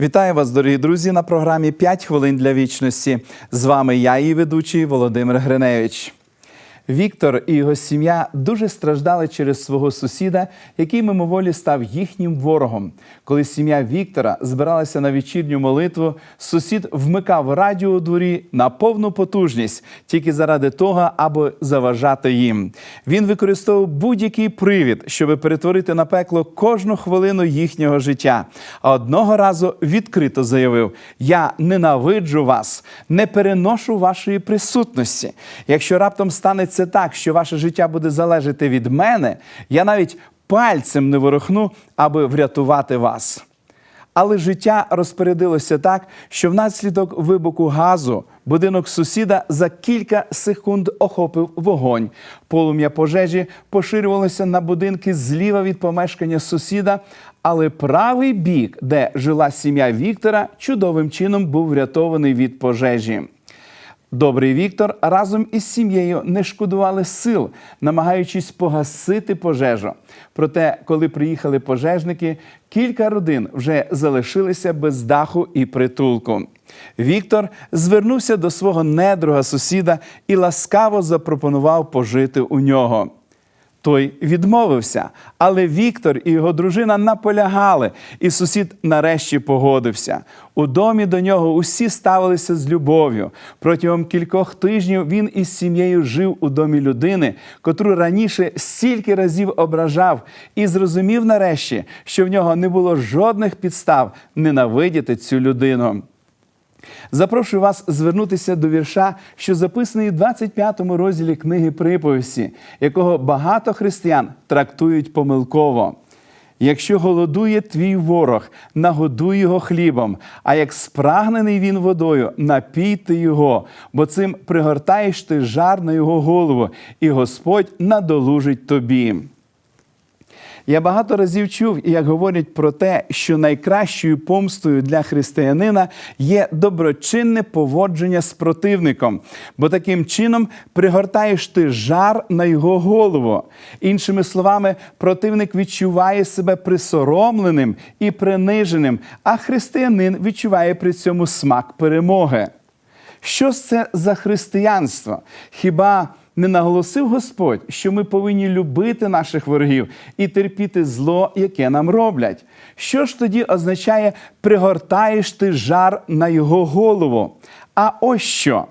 Вітаю вас, дорогі друзі, на програмі «5 хвилин для вічності. З вами я, її ведучий Володимир Гриневич. Віктор і його сім'я дуже страждали через свого сусіда, який мимоволі став їхнім ворогом. Коли сім'я Віктора збиралася на вечірню молитву, сусід вмикав радіо у дворі на повну потужність тільки заради того, аби заважати їм. Він використовував будь-який привід, щоб перетворити на пекло кожну хвилину їхнього життя. А одного разу відкрито заявив: Я ненавиджу вас, не переношу вашої присутності. Якщо раптом станеться так, що ваше життя буде залежати від мене, я навіть пальцем не ворухну, аби врятувати вас. Але життя розпорядилося так, що внаслідок вибуху газу будинок сусіда за кілька секунд охопив вогонь. Полум'я пожежі поширювалося на будинки зліва від помешкання сусіда, але правий бік, де жила сім'я Віктора, чудовим чином був врятований від пожежі. Добрий Віктор разом із сім'єю не шкодували сил, намагаючись погасити пожежу. Проте, коли приїхали пожежники, кілька родин вже залишилися без даху і притулку. Віктор звернувся до свого недруга сусіда і ласкаво запропонував пожити у нього. Той відмовився, але Віктор і його дружина наполягали, і сусід нарешті погодився. У домі до нього усі ставилися з любов'ю. Протягом кількох тижнів він із сім'єю жив у домі людини, котру раніше стільки разів ображав, і зрозумів нарешті, що в нього не було жодних підстав ненавидіти цю людину. Запрошую вас звернутися до вірша, що записаний в 25-му розділі книги приповісті, якого багато християн трактують помилково. Якщо голодує твій ворог, нагодуй його хлібом, а як спрагнений він водою, напійте його, бо цим пригортаєш ти жар на його голову, і Господь надолужить тобі. Я багато разів чув, як говорять про те, що найкращою помстою для християнина є доброчинне поводження з противником, бо таким чином пригортаєш ти жар на його голову. Іншими словами, противник відчуває себе присоромленим і приниженим, а християнин відчуває при цьому смак перемоги. Що це за християнство? Хіба не наголосив Господь, що ми повинні любити наших ворогів і терпіти зло, яке нам роблять? Що ж тоді означає пригортаєш ти жар на його голову? А ось що.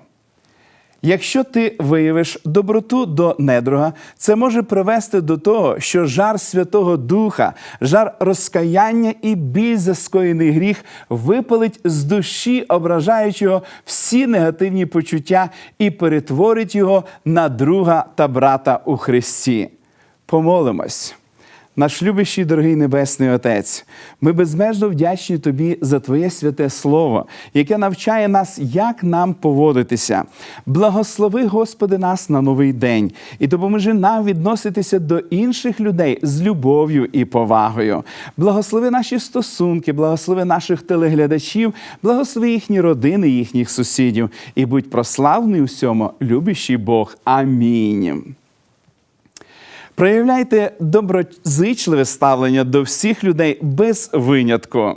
Якщо ти виявиш доброту до недруга, це може привести до того, що жар Святого Духа, жар розкаяння і біль за скоєний гріх випалить з душі ображаючого всі негативні почуття і перетворить його на друга та брата у Христі. Помолимось. Наш любящий дорогий Небесний Отець, ми безмежно вдячні Тобі за Твоє святе Слово, яке навчає нас, як нам поводитися. Благослови, Господи, нас на новий день і допоможи нам відноситися до інших людей з любов'ю і повагою. Благослови наші стосунки, благослови наших телеглядачів, благослови їхні родини, їхніх сусідів, і будь прославний у всьому, любящий Бог. Амінь. Проявляйте доброзичливе ставлення до всіх людей без винятку.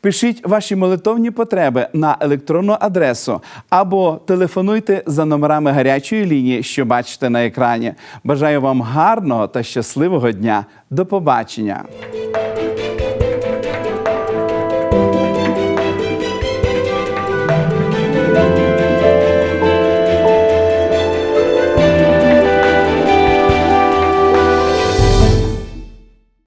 Пишіть ваші молитовні потреби на електронну адресу або телефонуйте за номерами гарячої лінії, що бачите на екрані. Бажаю вам гарного та щасливого дня. До побачення!